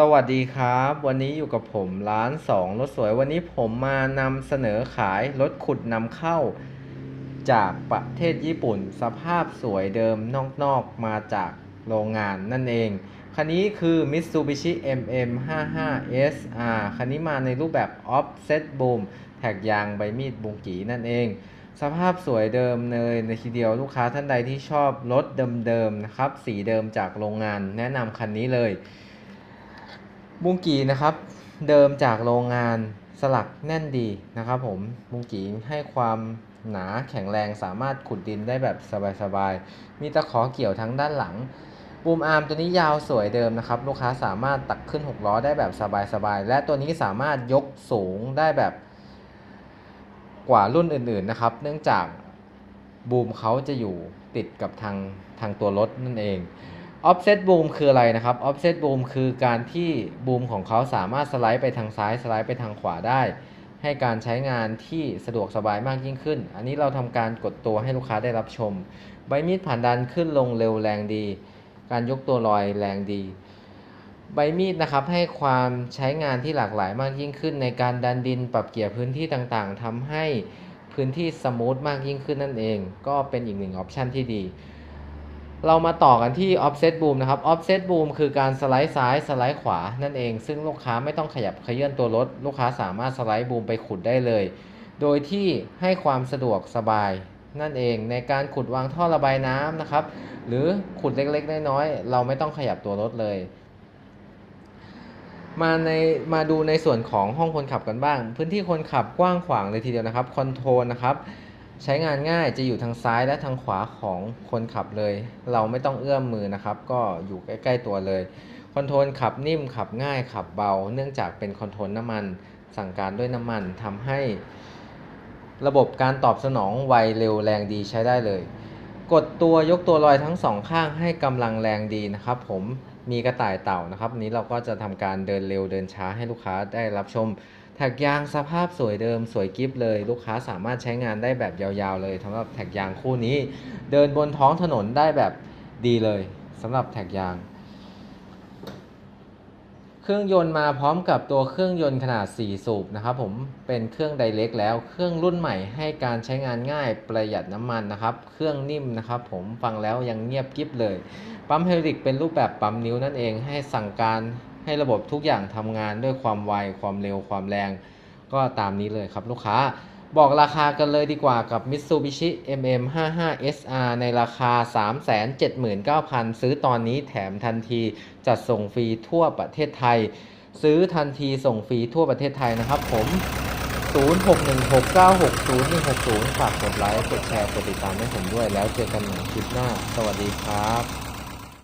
สวัสดีครับ วันนี้อยู่กับผมร้านสองรถสวยวันนี้ผมมานำเสนอขายรถขุดนำเข้า จากประเทศญี่ปุ่น สภาพสวยเดิมนอกๆมาจากโรงงานนั่นเอง คันนี้คือ Mitsubishi MM55SR คันนี้มาในรูปแบบ Offset Boom แท็กยางใบมีดบุงกีนั่นเอง สภาพสวยเดิมเลยในทีเดียวลูกค้าท่านใดที่ชอบรถเดิมๆนะครับ สีเดิมจากโรงงานแนะนำคันนี้เลย บุงกีนะครับ เดิมจากโรงงานสลักแน่นดีนะครับ ผมบุงกีให้ความหนาแข็งแรงสามารถขุดดินได้แบบสบายๆ มีตะขอเกี่ยวทั้งด้านหลังบูมอาร์มตัวนี้ยาวสวยเดิมนะครับ ลูกค้าสามารถตักขึ้น 6 ล้อได้แบบสบายๆ และตัวนี้สามารถยกสูงได้แบบกว่ารุ่นอื่นๆนะครับ เนื่องจากบูมเขาจะอยู่ติดกับทางทางตัวรถนั่นเอง offset boom คืออะไรนะครับ offset boom คือการที่บูมของเขาสามารถสไลด์ไปทางซ้ายสไลด์ไปทางขวาได้ ให้การใช้งานที่สะดวกสบายมากยิ่งขึ้น อันนี้เราทำการกดตัวให้ลูกค้าได้รับชม ใบมีดผ่านดันขึ้นลงเร็วแรงดี การยกตัวลอยแรงดี ใบมีดนะครับให้ความใช้งานที่หลากหลายมากยิ่งขึ้น ในการดันดินปรับเกี่ยพื้นที่ต่างๆทำให้พื้นที่สมูทมากยิ่งขึ้นนั่นเอง ก็เป็นอีกหนึ่งออปชันที่ดี เรามาต่อกันที่ offset boom นะครับ offset boom คือการสไลด์ซ้ายสไลด์ขวานั่นเอง ซึ่งลูกค้าไม่ต้องขยับเขยื่อนตัวรถ ลูกค้าสามารถสไลด์บูมไปขุดได้เลย โดยที่ให้ความสะดวกสบายนั่นเองในการขุดวางท่อระบายน้ำนะครับ หรือขุดเล็กๆ น้อยๆ เราไม่ต้องขยับตัวรถเลย มาในมาดูในส่วนของห้องคนขับกันบ้าง พื้นที่คนขับกว้างขวางเลยทีเดียวนะครับคอนโทรลนะครับ ใช้งานง่ายจะอยู่ทางซ้ายและทางขวาของคนขับเลย เราไม่ต้องเอื้อมมือนะครับ ก็อยู่ใกล้ ๆตัวเลยคอนโทรลขับนิ่มขับง่ายขับเบา เนื่องจากเป็นคอนโทรลน้ำมัน สั่งการด้วยน้ำมันทำให้ ระบบการตอบสนองไวเร็วแรงดีใช้ได้เลย กดตัวยกตัวลอยทั้งสองข้างให้กำลังแรงดีนะครับผม มีกระต่ายเต่านะครับนี้เราก็จะทำการเดินเร็วเดินช้าให้ลูกค้าได้รับชมแท็กยางสภาพสวยเดิมสวยกิฟเลย ลูกค้าสามารถใช้งานได้แบบยาวๆเลยสำหรับแท็กยางคู่นี้ เดินบนท้องถนนได้แบบดีเลยสำหรับแท็กยาง เครื่องยนต์มาพร้อมกับตัวเครื่องยนต์ขนาด 4 สูบนะครับผมเป็นเครื่องไดเล็กแล้วเครื่องรุ่นใหม่ให้การใช้งานง่ายประหยัดน้ำมันนะครับ เครื่องนิ่มนะครับผมฟังแล้วยังเงียบกริบเลย ปั๊มไฮดรอลิกเป็นรูปแบบปั๊มนิ้วนั่นเองให้สั่งการให้ระบบทุกอย่างทำงานด้วยความไวความเร็วความแรง ก็ตามนี้เลยครับลูกค้า บอกราคากันเลยดีกว่ากับ Mitsubishi MM55SR ในราคา 379,000 ซื้อตอนนี้แถมทันทีจัดส่งฟรีทั่วประเทศไทย ซื้อทันทีส่งฟรีทั่วประเทศไทยนะครับผม 0616960160 ฝากกดไลค์ กดแชร์ กดติดตามให้ผมด้วยแล้วเจอกันใหม่คลิปหน้า สวัสดีครับ